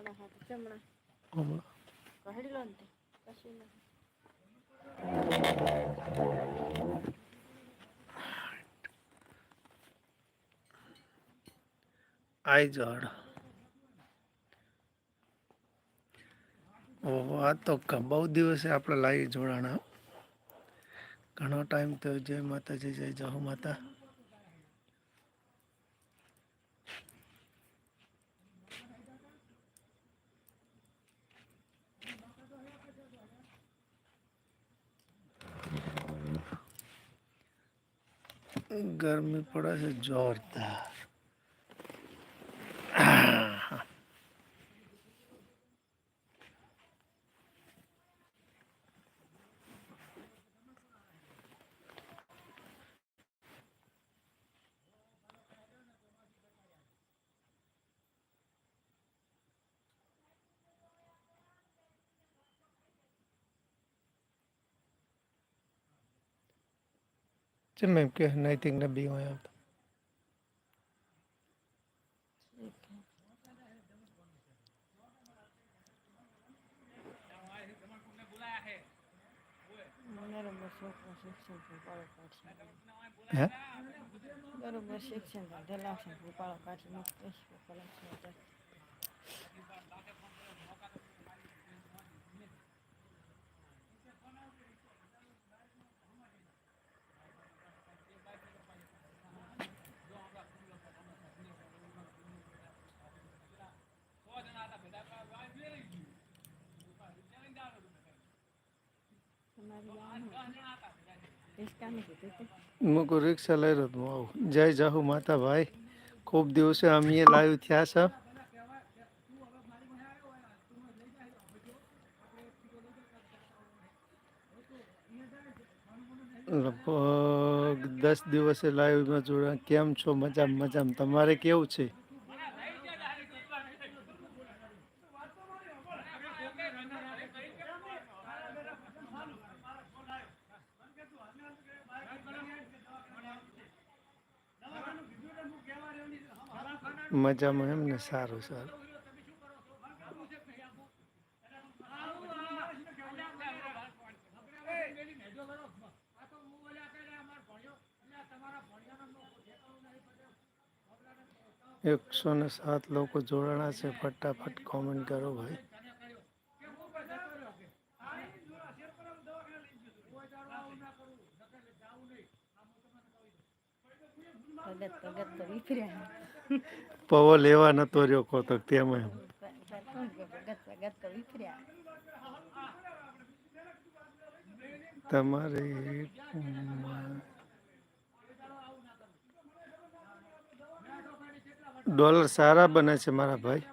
સાડા સાત ચમણા કહડી લો ને કશું નહીં આઈ જડ ઓહો આ તો બહુ દિવસે આપણે લાવી જોડાણા ઘણો ટાઈમ થયો. જય માતાજી જય જહુ માતા. ગરમી પડે છે જોરદાર. એમ કે નૈતિક ને બી હોય આવતો બરોબર શિક્ષણ શિક્ષણ ઢેલાશે ઉપાડો કાઢી મૂકશે કલાક કોઈ રિક્ષા લઈ રહ્યો હું આવું. જય જાહુ માતા ભાઈ ખૂબ દિવસે અમે લાઈવ થયા છે. લગભગ દસ દિવસે લાઈવમાં જોડા કેમ છો? મજા મજામાં. તમારે કેવું છે? મજામાં એમ ને સારું સારું એકસો ને સાત લોકો જોડાણા છે ફટાફટ કોમેન્ટ કરો ભાઈ તગત તગત તો વિફર્યા પવો લેવા નતો રહ્યો કોતક તેમાં એમ. તમારે ડોલર સારા બને છે મારા ભાઈ.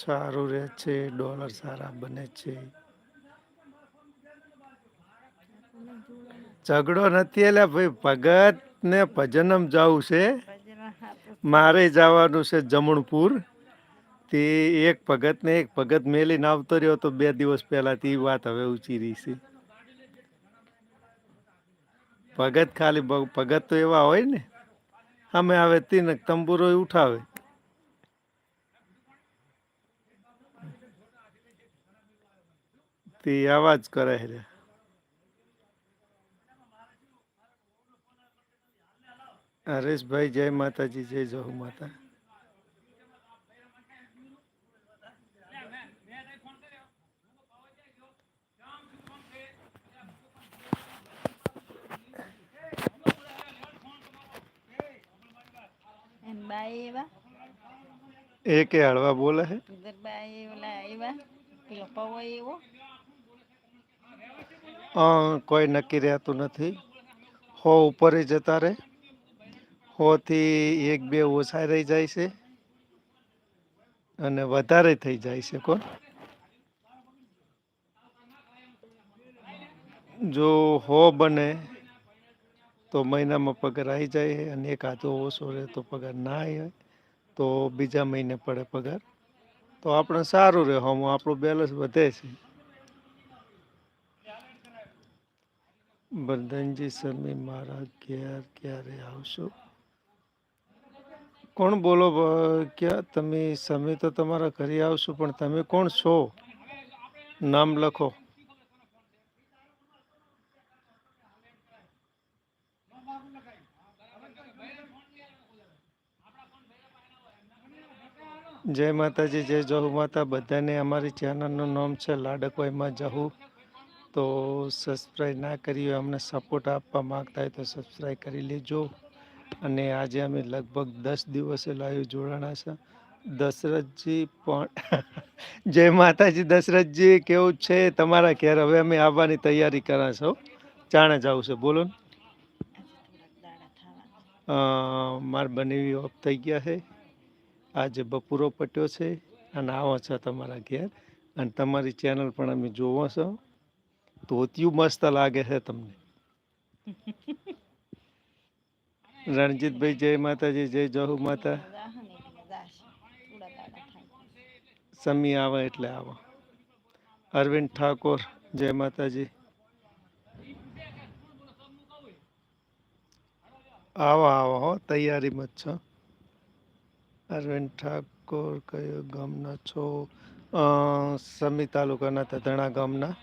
સારું રહે છે, ડોલર સારા બને છે. ઝઘડો નથી એટલે ભાઈ ભગત ને ભજનમ જવું છે. મારે જવાનું છે જમણપુર. તે એક ભગત ને એક ભગત મેલીને આવતો રહ્યો તો બે દિવસ પહેલા તે વાત હવે ઉચીરી છે. ભગત ખાલી ભગત તો એવા હોય ને. અમે આવે તીન તંબુરો ઉઠાવે. તે આવા જ કરે છે હરેશભાઈ જય માતાજી જય જહુ માતા એન બાઈ એવા એ કે હળવા બોલે છે ઇધર બાઈ ઓલા એવા પેલો પવો એવો અ, કોઈ નક્કી રહેતું નથી. હો ઉપર જતા રહે. હોથી એક બે ઓછા રહી જાય છે. અને વધારે થઈ જાય છે કોણ? જો હો બને તો મહિનામાં પગાર આવી જાય અને એક હાથો ઓછો રહે તો પગાર ના આવે તો બીજા મહિને પડે પગાર. તો આપણે સારું રહે, હમ આપણું બેલેન્સ વધે છે. બંધનજી સમી મારા ઘેર ક્યારે આવશો? કોણ બોલો ક્યાં, તમે સમી તો તમારા ઘરે આવશો, પણ તમે કોણ છો? નામ લખો. જય માતાજી, જય જહુ માતા. બધાને અમારી ચેનલનું નામ છે લાડકવાઈમાં જહુ. તો સબસ્ક્રાઈબ ના કરી હોય, અમને સપોર્ટ આપવા માગતા હોય તો સબસ્ક્રાઈબ કરી લેજો. અને આજે અમે લગભગ દસ દિવસે લાઈવ જોડાણા છે. દશરથજી પણ જય માતાજી, દશરથજી કેવું છે? તમારા ઘેર હવે અમે આવવાની તૈયારી કરા છો. ચાણે જવું છે બોલો ને. માર બનેવી ઓફ થઈ ગયા છે. આજે બપોરો પટ્યો છે અને આવો છો તમારા ઘેર. અને તમારી ચેનલ પણ અમે જોવો છો. ધોતિયું મસ્ત લાગે છે તમને. રણજીતભાઈ જય માતાજી જય જહુ માતા. સમી આવે એટલે આવો. અરવિંદ ઠાકોર જય માતાજી. આવો આવો હો તૈયારીમાં જ છો. અરવિંદ ઠાકોર કયો ગામના છો? સમી તાલુકાના તધણા ગામના.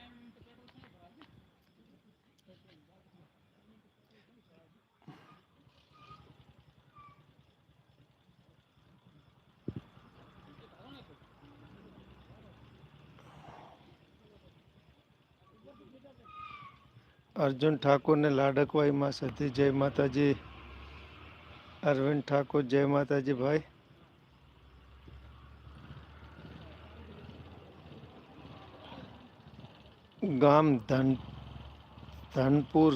અર્જુન ઠાકોરને લાડકવાઈમાં સતી. જય માતાજી. અરવિંદ ઠાકોર, જય માતાજી ભાઈ. ગામ ધન, ધનપુર.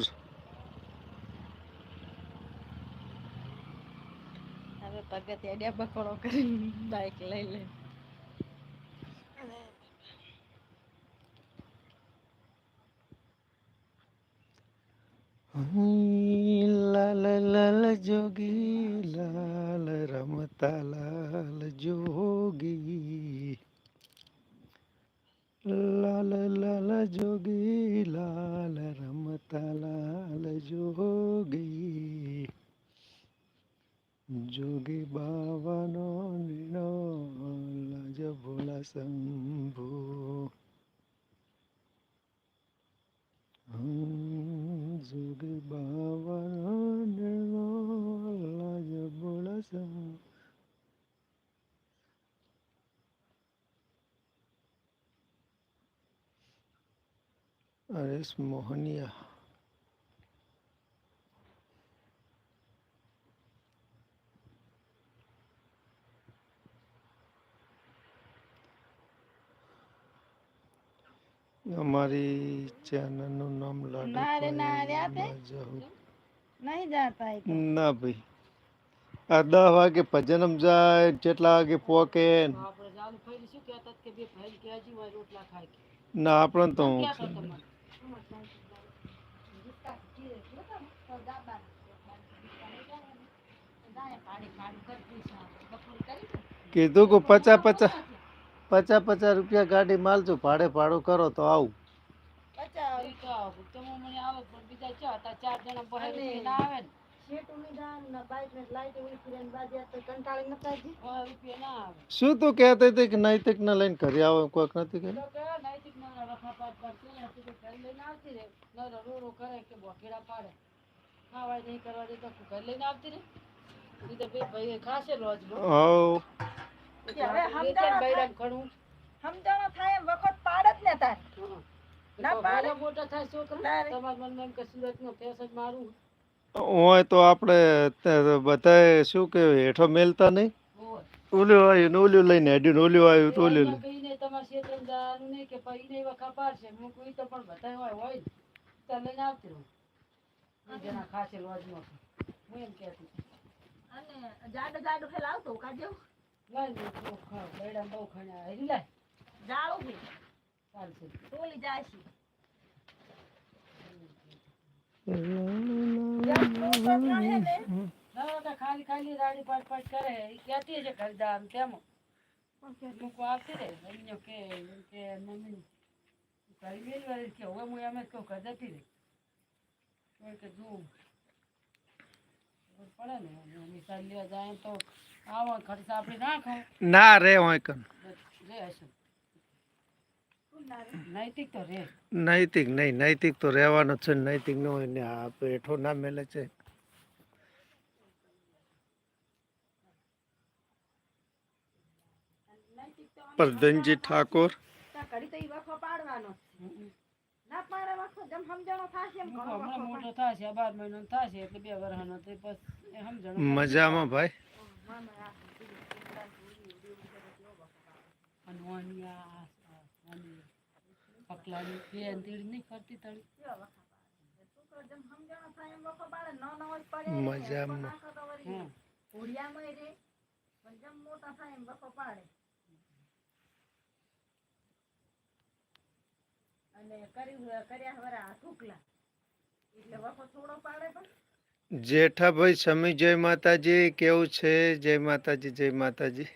પગથિયા અડ્યા બકોડો કરીને બાઈક લઈ લે. લાલ લાલ જોગી લાલ રમતા લાલ જોગી લાલ લાલ જોગી લાલ રમતા લાલ જોગી જોગી બાવાનો નીનો લાજ ભોલા શંભુ નીનો લાજ ભોલા મોહનિયા અમારી ચેનલનું નામ લાડુ ના રે, ના રે, આ નહીં જાતા ના ભાઈ આ દસ વાગે ભજનમ જાય કેટલા વાગે પોકે ના આપણે તો હું કીધું કે પચાસ પચાસ પચાસ પચાસ રૂપિયા ગાડી માલજો ભાડે ભાડું કરો તો આવું ઉમીદા ને. બાઈક ને લાઈટ ઉડી ફિરે ને બાજ્યા તો કંટાળી નતા જી. શું તું કહેતી હતી કે નૈતિક ને લઈને ઘરે આવો કોઈક નથી કે હવ. થાય એમ વખત પાડે જ ને તાર. ના પાડે ના રે. હોય તો આપણે બધા શું કે હેઠો મેલતા નહીં? ઓલ્યું આવ્યું ને ઓલ્યું લઈને હેડ્યું ને ઓલ્યું આવ્યું તો ઓલ્યું જાડો જાડો ફેલ આવતો કાજે જાળું ને, ખાલી ખાલી રાડી પાટ પાટ કરે. એ કહેતી હશે ખરીદાર તેમ લોકો આવતી રહે એમને કે એમ કે મમ્મી કરી મેલી વાળી કે હવે હું એમ જ કહું કે જતી રહી. કે જોઉં પડે ને. લેવા જાય તો આવો ખર્ચ આપણે નાખો ના રે હોય કન રે હશે. નૈતિક તો રે નૈતિક નહીં નૈતિક તો રહેવાનો છે નૈતિક ન હોય ને આ પેઠો ના મેલે છે પરધનજી ઠાકોર મજામાં ભાઈ મામા પકલાની બેન તીડ નહીં કરતી તળી જેઠાભાઈ સમી જય માતાજી કેવું છે? જય માતાજી જય માતાજી.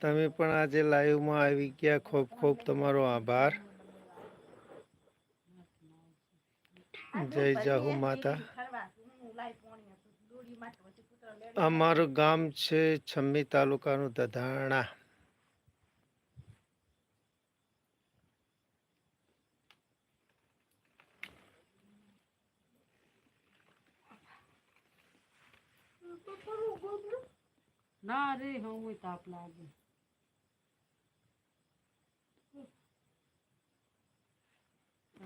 તમે પણ આજે લાઈવમાં આવી ગયા. ખૂબ ખૂબ તમારો આભાર. જય જાહુ માતા. અમારું ગામ છે છમ્મી તાલુકાનું દધાણા. ના રે હું તાપ લાગે.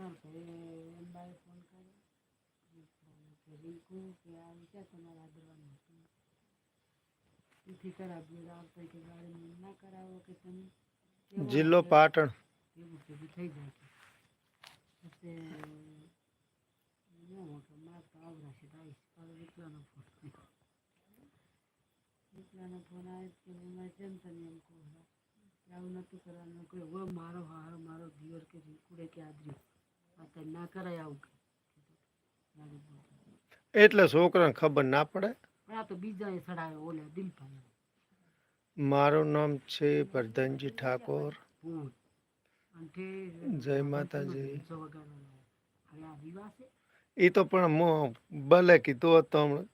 હા ભાઈ અંબાએ ફોન કર્યો કે રિંકુ કે આવી ક્યાં તમારે આદરવાનું હતું એથી કરાવીએ આવતા કે ના કરાવો કે તમે જિલ્લો પાટણ એવું બધું થઈ જાય છે પછી મોટો માર તો આવડાશે આવીશ તારો વિકલાનો ફોન વિકલાનો ફોન આવે કે એમાં જેમ તને એમ કહું આવું નહોતું કરવાનું કે હવે મારો હારો મારો દિયર કે રીકુડે કે આદરી આ ના કરાય આવું. એટલે છોકરાને ખબર ના પડે? આ તો બીજા સડાયો ઓલે દિલભાઈ મારું નામ છે પ્રધાનજી ઠાકોર. જય માતાજી. એ તો પણ મો- ભલે કીધું હતો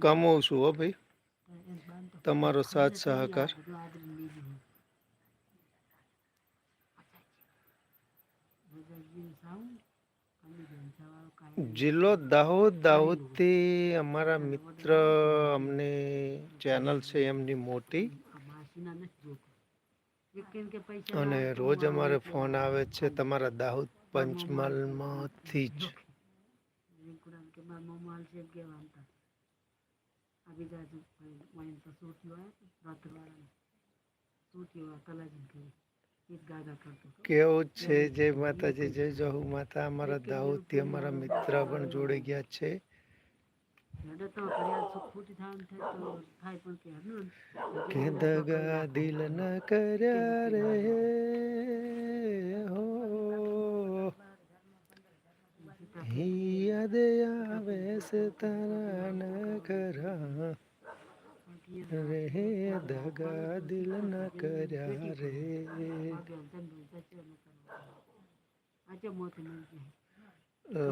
કમાવું છું હો ભાઈ. તમારો સાથ સહકાર બધું આદરી લીધું હોય. બજારજીને સાવું, અમે જલસાવાળો કાંઈ જિલ્લો દાહોદ, દાહોદથી અમારા મિત્ર અમને ચેનલ છે એમની મોટી. અને રોજ અમારે ફોન આવે છે તમારા દાહોદ પંચમહાલમાંથી જ. રીંકુડાને કે કેવું છે જય માતાજી, જય જહુ માતા, અમારા દાહોદથી અમારા મિત્ર પણ જોડે ગયા છે. કે દગા દિલ ન કર્યા રે હો. યાદ આવે છે તારા ન ખરા રે ધગા દિલ ન કર્યા રે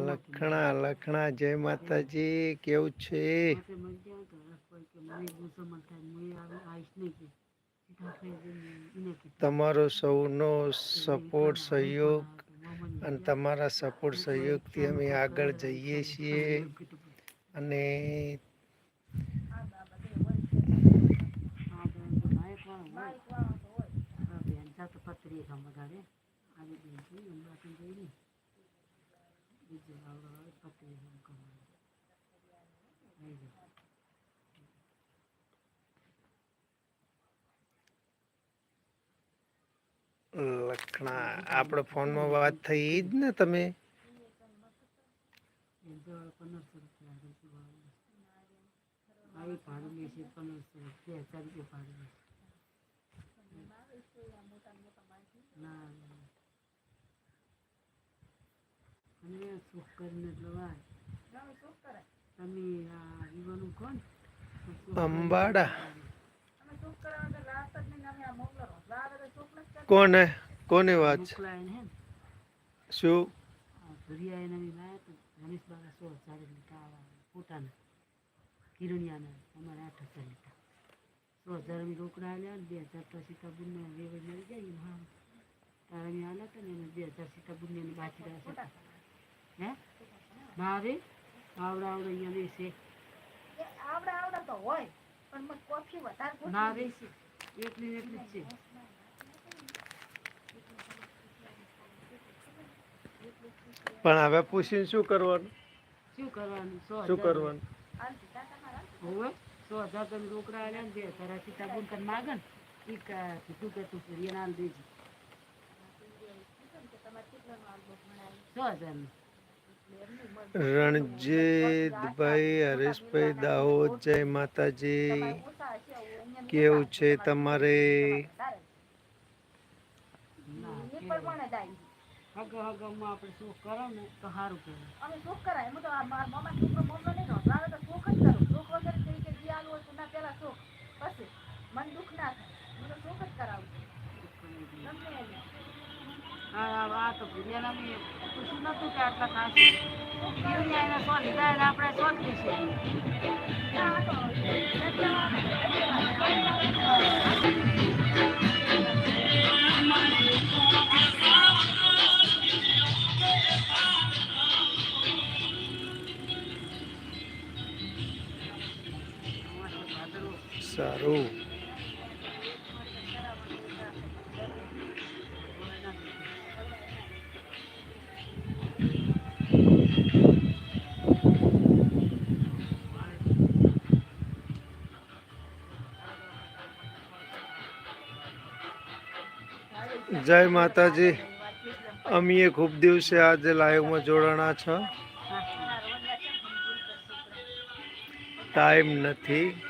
લખણા લખણા, જય માતાજી, કેવું છે? તમારો સૌનો સપોર્ટ, સહયોગ અને તમારા સપોર્ટ, સહયોગથી અમે આગળ જઈએ છીએ. અને આ બેન તો બાઈક વાળો હોય આ બેન બેન છે અંબાથી જઈને બીજે આવડો હોય પતરી છે કરવાનું લઈ જાઓ લખણા આપણે ફોનમાં વાત થઈ જ ને તમે પંદરસો રૂપિયા રૂપિયા. આવી ભાડું લેશે પંદરસો બે હજાર રૂપિયા ભાડું લેશે ના ના. અને સુખ કરીને જ લવાય તમે શું કરે તમે આ જીવનનું કોણ અંબાડા અમે શું કરવા તો લાવતા જ નહીં ને અમે આ મોકલો લાવે તો શું નથી કરતા. કોને કોની વાત છે મોકલાય ને શું આ ભરિયા એને બી લાયા તો રમેશ બાબા સો હજાર લીધા આવા પોતાના કિરણિયાના અમારે આઠ હજાર લીધા સો હજાર અમે રોકડા આલ્યા ને બે હજાર તો સીતાબુનને વેવજ મળી જાય ને હા તારે અમે આલ્યા હતા ને એને બે હજાર સીતાબુનને એને બાકી રહ્યા હતા હે ના આવે આવડા આવડા અહીંયા બેસે આવડા આવડા તો હોય પણ મને કોફી વધારે ના પૂછવી એટલી એટલી જ છે પણ હવે પૂછીને શું કરવાનું? શું કરવાનું? શું કરવાનું? હોવે સો હજાર તમે રોકડા આવ્યા ને બે હજાર આ સીતાબુન તને માગે ને. ઈ કીધું કે તું એના દેજે. રણજીતભાઈ હરેશભાઈ દાહોદ જય માતાજી. કેવું છે તમારે? આપણે શું કરો ને તો સારું કહેવાય અમે સુખ કરાય એમ તો આ મારા મામા છોકરો મોકલો નહીં નો લાવે તો સુખ જ કરું સુખ વગર કઈ કે જે આલું હોય તો ના પેલા સુખ પછી મન દુઃખ ના થાય હું તો સુખ જ કરાવું છું ગમે એને. હા આ- આ તો ભૂરિયાના મેં પૂછ્યું નતું કે આટલા ભૂરિયા એના સો લીધા એટલે આપણે સો જ લઈશું સારું. જય માતાજી. અમીએ ખૂબ દિવસે આજે લાઈવમાં જોડાણા છો. ટાઈમ નથી.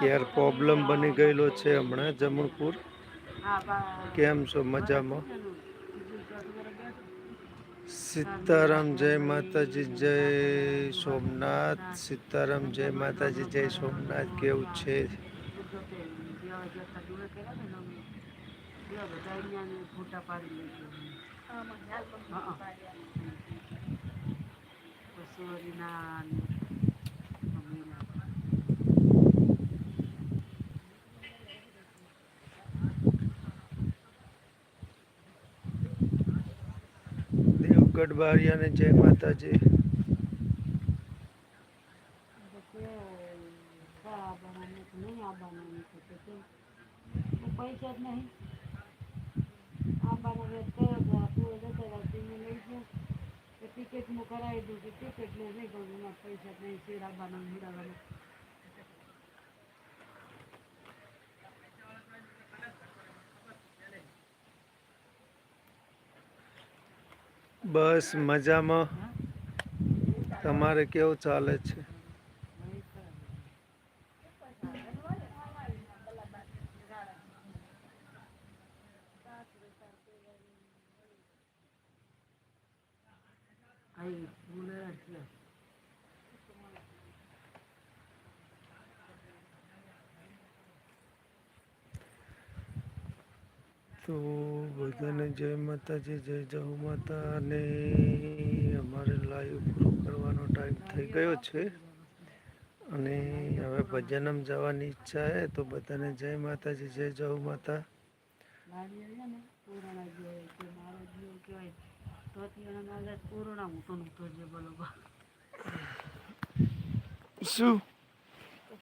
ક્યાર પ્રોબ્લેમ બની ગયેલો છે હમણાં જમણપુર? કેમ છો મજામાં? સીતારામ જય માતાજી, જય સોમનાથ. સીતારામ જય માતાજી, જય સોમનાથ. કેવું છે? ફોટા પાડી લઈશું આમાં ખ્યાલ પણ હા, હા. પાડ્યા. કસોરીના ને મમ્મીના. દેવગઢ બારિયાને જય માતાજી પછી પૈસા જ નહીં આવવાના વેત કર્યો તો આપણું જતો રહ્યો લઈ ગયો એ ટિકિટનું કરાવી દઉં કે ટિકિટ લે નહીં એમાં પૈસા નહીં શેરાબાના આવવાના બસ મજામાં. તમારે કેવું ચાલે છે? તો બધાને જય માતાજી, જય જહુ માતા. અને અમારે લાઈવ પૂરો કરવાનો ટાઈમ થઈ ગયો છે. અને હવે ભજનમ જવાની ઈચ્છા છે, તો બધાને જય માતાજી, જય જહુ માતા. નાલે કોરોના મોટો જે બોલો. શું?